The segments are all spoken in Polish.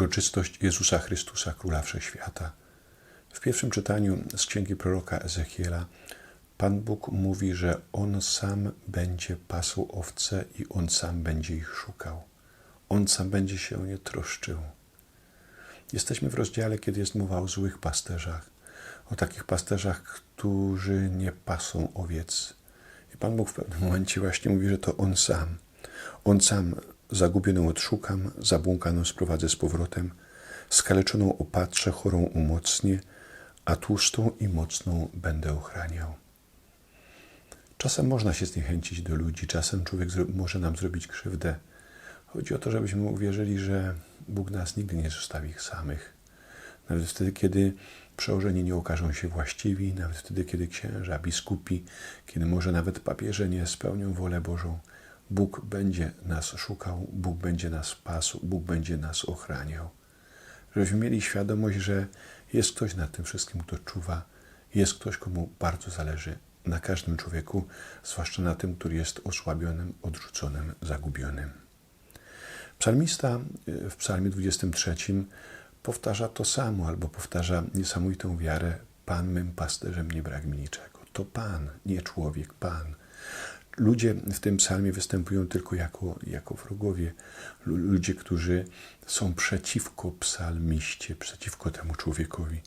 uroczystość Jezusa Chrystusa, Króla Wszechświata. W pierwszym czytaniu z księgi proroka Ezechiela Pan Bóg mówi, że On sam będzie pasł owce i On sam będzie ich szukał. On sam będzie się o nie troszczył. Jesteśmy w rozdziale, kiedy jest mowa o złych pasterzach, o takich pasterzach, którzy nie pasą owiec. I Pan Bóg w pewnym momencie właśnie mówi, że to On sam. On sam zagubioną odszukam, zabłąkaną sprowadzę z powrotem, skaleczoną opatrzę, chorą umocnię, a tłustą i mocną będę ochraniał. Czasem można się zniechęcić do ludzi, czasem człowiek może nam zrobić krzywdę. Chodzi o to, żebyśmy uwierzyli, że Bóg nas nigdy nie zostawi samych. Nawet wtedy, kiedy przełożeni nie okażą się właściwi, nawet wtedy, kiedy księża, biskupi, kiedy może nawet papieże nie spełnią wolę Bożą, Bóg będzie nas szukał, Bóg będzie nas pasł, Bóg będzie nas ochraniał. Żebyśmy mieli świadomość, że jest ktoś nad tym wszystkim, kto czuwa, jest ktoś, komu bardzo zależy na każdym człowieku, zwłaszcza na tym, który jest osłabionym, odrzuconym, zagubionym. Psalmista w Psalmie 23 powtarza to samo, albo powtarza niesamowitą wiarę: Pan mym pasterzem nie brak mi niczego. To Pan, nie człowiek, Pan. Ludzie w tym psalmie występują tylko jako, jako wrogowie. Ludzie, którzy są przeciwko psalmiście, przeciwko temu człowiekowi.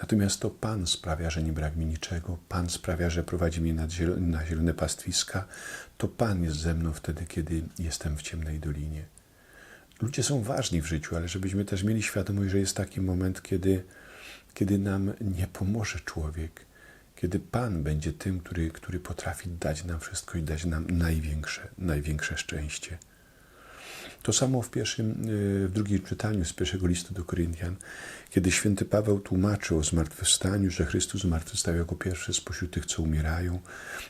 Natomiast to Pan sprawia, że nie brak mi niczego. Pan sprawia, że prowadzi mnie na zielone, pastwiska. To Pan jest ze mną wtedy, kiedy jestem w ciemnej dolinie. Ludzie są ważni w życiu, ale żebyśmy też mieli świadomość, że jest taki moment, kiedy, kiedy nam nie pomoże człowiek, kiedy Pan będzie tym, który, który potrafi dać nam wszystko i dać nam największe, największe szczęście. To samo w pierwszym, w drugim czytaniu z pierwszego listu do Koryntian, kiedy święty Paweł tłumaczył o zmartwychwstaniu, że Chrystus zmartwychwstał jako pierwszy spośród tych, co umierają.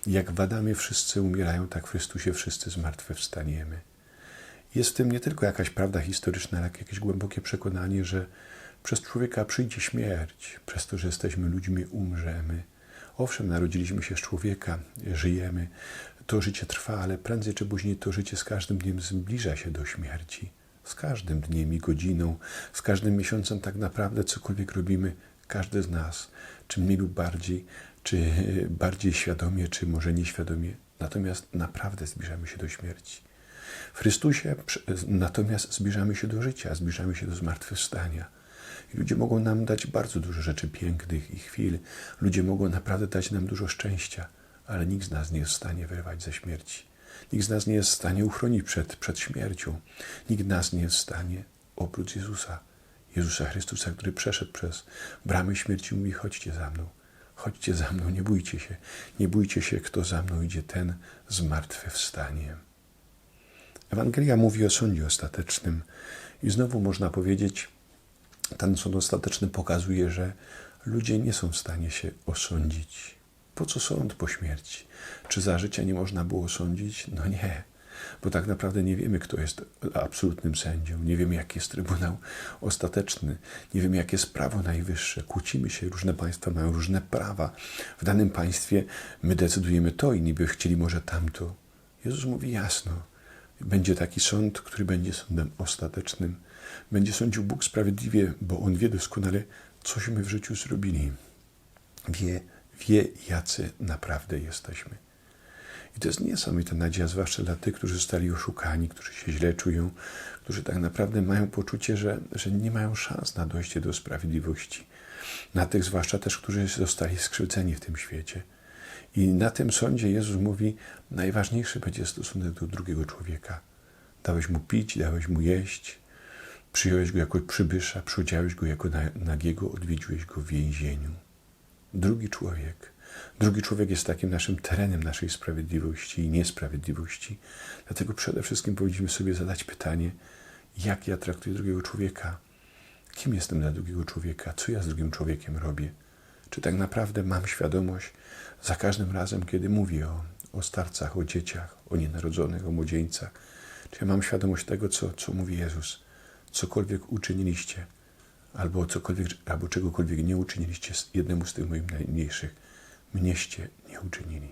Jak w Adamie wszyscy umierają, tak w Chrystusie wszyscy zmartwychwstaniemy. Jest w tym nie tylko jakaś prawda historyczna, ale jakieś głębokie przekonanie, że przez człowieka przyjdzie śmierć, przez to, że jesteśmy ludźmi, umrzemy. Owszem, narodziliśmy się z człowieka, żyjemy, to życie trwa, ale prędzej czy później to życie z każdym dniem zbliża się do śmierci. Z każdym dniem i godziną, z każdym miesiącem tak naprawdę cokolwiek robimy, każdy z nas, czy mniej lub bardziej, czy bardziej świadomie, czy może nieświadomie, natomiast naprawdę zbliżamy się do śmierci. W Chrystusie natomiast zbliżamy się do życia, zbliżamy się do zmartwychwstania. Ludzie mogą nam dać bardzo dużo rzeczy pięknych i chwil. Ludzie mogą naprawdę dać nam dużo szczęścia, ale nikt z nas nie jest w stanie wyrwać ze śmierci. Nikt z nas nie jest w stanie uchronić przed, przed śmiercią. Nikt z nas nie jest w stanie, oprócz Jezusa, Jezusa Chrystusa, który przeszedł przez bramy śmierci, mówi: chodźcie za mną. Chodźcie za mną, nie bójcie się. Nie bójcie się, kto za mną idzie, ten zmartwychwstanie. Ewangelia mówi o sądzie ostatecznym i znowu można powiedzieć, ten sąd ostateczny pokazuje, że ludzie nie są w stanie się osądzić. Po co sąd po śmierci? Czy za życia nie można było sądzić? No nie, bo tak naprawdę nie wiemy, kto jest absolutnym sędzią, nie wiemy, jaki jest Trybunał Ostateczny, nie wiemy, jakie jest prawo najwyższe. Kłócimy się, różne państwa mają różne prawa. W danym państwie my decydujemy to, inni by chcieli może tamto. Jezus mówi jasno, będzie taki sąd, który będzie sądem ostatecznym. Będzie sądził Bóg sprawiedliwie, bo On wie doskonale, cośmy w życiu zrobili. Wie, wie, jacy naprawdę jesteśmy. I to jest niesamowita nadzieja, zwłaszcza dla tych, którzy zostali oszukani, którzy się źle czują, którzy tak naprawdę mają poczucie, że, że nie mają szans na dojście do sprawiedliwości. Na tych zwłaszcza też, którzy zostali skrzywdzeni w tym świecie. I na tym sądzie Jezus mówi, najważniejszy będzie stosunek do drugiego człowieka. Dałeś mu pić, dałeś mu jeść, przyjąłeś go jako przybysza, przychodziłeś go jako nagiego, odwiedziłeś go w więzieniu. Drugi człowiek. Drugi człowiek jest takim naszym terenem naszej sprawiedliwości i niesprawiedliwości. Dlatego przede wszystkim powinniśmy sobie zadać pytanie, jak ja traktuję drugiego człowieka? Kim jestem dla drugiego człowieka? Co ja z drugim człowiekiem robię? Czy tak naprawdę mam świadomość za każdym razem, kiedy mówię o, o starcach, o dzieciach, o nienarodzonych, o młodzieńcach? Czy ja mam świadomość tego, co, co mówi Jezus? Cokolwiek uczyniliście, albo cokolwiek, albo czegokolwiek nie uczyniliście jednemu z tych moich najmniejszych, mnieście nie uczynili.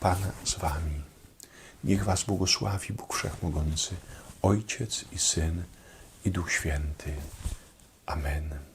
Pan z wami. Niech Was błogosławi Bóg Wszechmogący, Ojciec i Syn i Duch Święty. Amen.